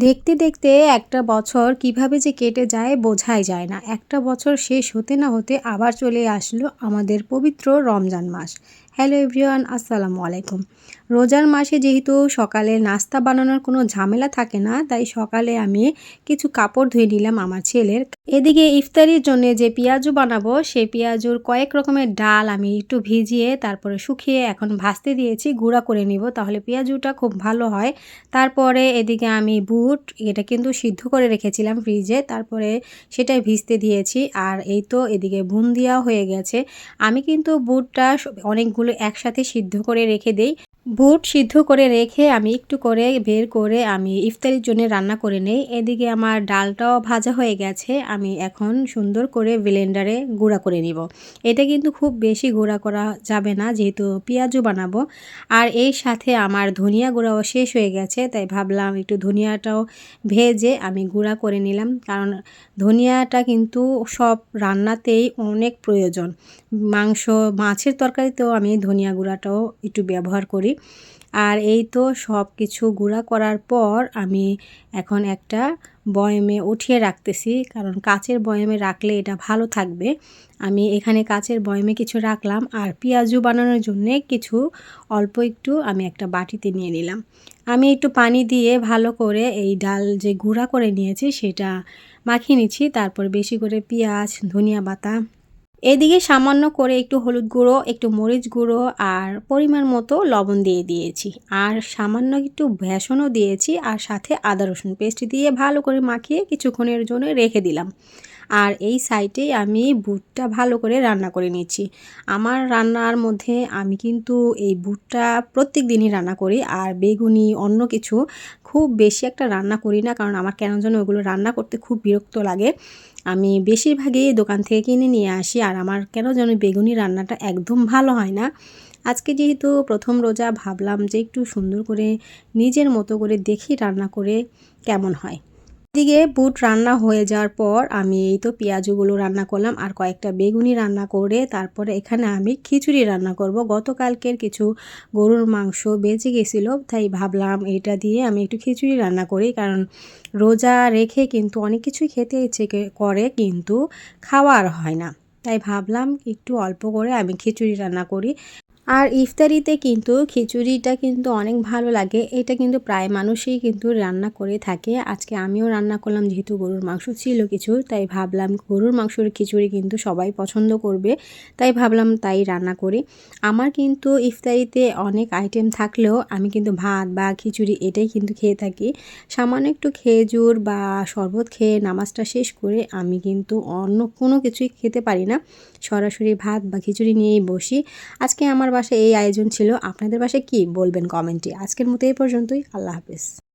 দেখতে দেখতে একটা বছর কীভাবে যে কেটে যায় বোঝাই যায় না। একটা বছর শেষ হতে না হতে আবার চলে আসলো আমাদের পবিত্র রমজান মাস। হ্যালো এভরিওয়ান, আসসালামু আলাইকুম। রোজার মাসে যেহেতু সকালে নাস্তা বানানোর কোনো ঝামেলা থাকে না, তাই সকালে আমি কিছু কাপড় ধুয়ে নিলাম আমার ছেলের। এদিকে ইফতারির জন্য যে পেঁয়াজু বানাবো, সেই পেঁয়াজুর কয়েক রকমের ডাল আমি একটু ভিজিয়ে, তারপরে শুকিয়ে এখন ভাজতে দিয়েছি, গুঁড়া করে নিব, তাহলে পেঁয়াজুটা খুব ভালো হয়। তারপরে এদিকে আমি বুট, এটা কিন্তু সিদ্ধ করে রেখেছিলাম ফ্রিজে, তারপরে সেটাই ভিজতে দিয়েছি, আর এই তো এদিকে বুন দেওয়া হয়ে গেছে। আমি কিন্তু বুটটা অনেকগুলো একসাথে সিদ্ধ করে রেখে দেই। বুট সিদ্ধ করে রেখে আমি একটু করে বের করে আমি ইফতারির জন্য রান্না করে নেই। এদিকে আমার ডালটাও ভাজা হয়ে গেছে। আমি এখন সুন্দর করে ব্লেন্ডারে গুঁড়া করে নিব। এটা কিন্তু খুব বেশি গুঁড়া করা যাবে না, যেহেতু পেঁয়াজও বানাবো। আর এই সাথে আমার ধনিয়া গুঁড়াও শেষ হয়ে গেছে, তাই ভাবলাম একটু ধনিয়াটাও ভেজে আমি গুঁড়া করে নিলাম। কারণ ধনিয়াটা কিন্তু সব রান্নাতেই অনেক প্রয়োজন। মাংস, মাছের তরকারিতেও আমি ধনিয়া গুঁড়াটাও একটু ব্যবহার করি। আর এই তো সব কিছু গুঁড়া করার পর আমি এখন একটা বয়মে উঠিয়ে রাখতেছি। কারণ কাচের বয়মে রাখলে এটা ভালো থাকবে। আমি এখানে কাচের বয়মে কিছু রাখলাম আর পেঁয়াজু বানানোর জন্যে কিছু অল্প একটু আমি একটা বাটিতে নিয়ে নিলাম। আমি একটু পানি দিয়ে ভালো করে এই ডাল যে গুঁড়া করে নিয়েছি সেটা মাখিয়ে নিচ্ছি। তারপর বেশি করে পেঁয়াজ, ধনিয়া পাতা এদিকে সামান্য করে একটু হলুদ গুঁড়ো, একটু মরিচ গুঁড়ো আর পরিমাণ মতো লবণ দিয়ে দিয়েছি। আর সামান্য একটু বেসনও দিয়েছি আর সাথে আদা রসুন পেস্ট দিয়ে ভালো করে মাখিয়ে কিছুক্ষণের জন্য রেখে দিলাম। আর এই সাইডে আমি বুটটা ভালো করে রান্না করে নিচ্ছি। আমার রান্নার মধ্যে আমি কিন্তু এই বুটটা প্রত্যেক দিনই রান্না করি আর বেগুনি, অন্য কিছু খুব বেশি একটা রান্না করি না কারণ আমার কেন যেন ওগুলো রান্না করতে খুব বিরক্ত লাগে। আমি বেশিরভাগই দোকান থেকে কিনে নিয়ে আসি আর আমার কেন যেন বেগুনি রান্নাটা একদম ভালো হয় না। আজকে যেহেতু প্রথম রোজা, ভাবলাম যে একটু সুন্দর করে নিজের মতো করে দেখি রান্না করে কেমন হয়। এদিকে বুট রান্না হয়ে যাওয়ার পর আমি এই তো পেঁয়াজগুলো রান্না করলাম আর কয়েকটা বেগুনি রান্না করে তারপরে এখানে আমি খিচুড়ি রান্না করব। গতকালকের কিছু গরুর মাংস বেঁচে গেছিল, তাই ভাবলাম এটা দিয়ে আমি একটু খিচুড়ি রান্না করি কারণ রোজা রেখে কিন্তু অনেক কিছুই খেতে ইচ্ছে করে কিন্তু খাওয়ার হয় না। তাই ভাবলাম একটু অল্প করে আমি খিচুড়ি রান্না করি। আর ইফতারিতে কিন্তু খিচুড়িটা কিন্তু অনেক ভালো লাগে। এটা কিন্তু প্রায় মানুষই কিন্তু রান্না করে থাকে। আজকে আমিও রান্না করলাম, যেহেতু গরুর মাংস ছিল কিছু, তাই ভাবলাম গরুর মাংসর খিচুড়ি কিন্তু সবাই পছন্দ করবে, তাই ভাবলাম তাই রান্না করি। আমার কিন্তু ইফতারিতে অনেক আইটেম থাকলেও আমি কিন্তু ভাত বা খিচুড়ি এটাই কিন্তু খেয়ে থাকি। সামান্য একটু খেজুর বা শরবত খেয়ে নামাজটা শেষ করে আমি কিন্তু অন্য কোনো কিছুই খেতে পারি না। সরাসরি ভাত বা খিচুড়ি নিয়েই বসি। আজকে আমার বাসায় এই আয়োজন ছিল। আপনাদের বাসায় কি বলবেন কমেন্টে? আজকের মতো এই পর্যন্তই। আল্লাহ হাফেজ।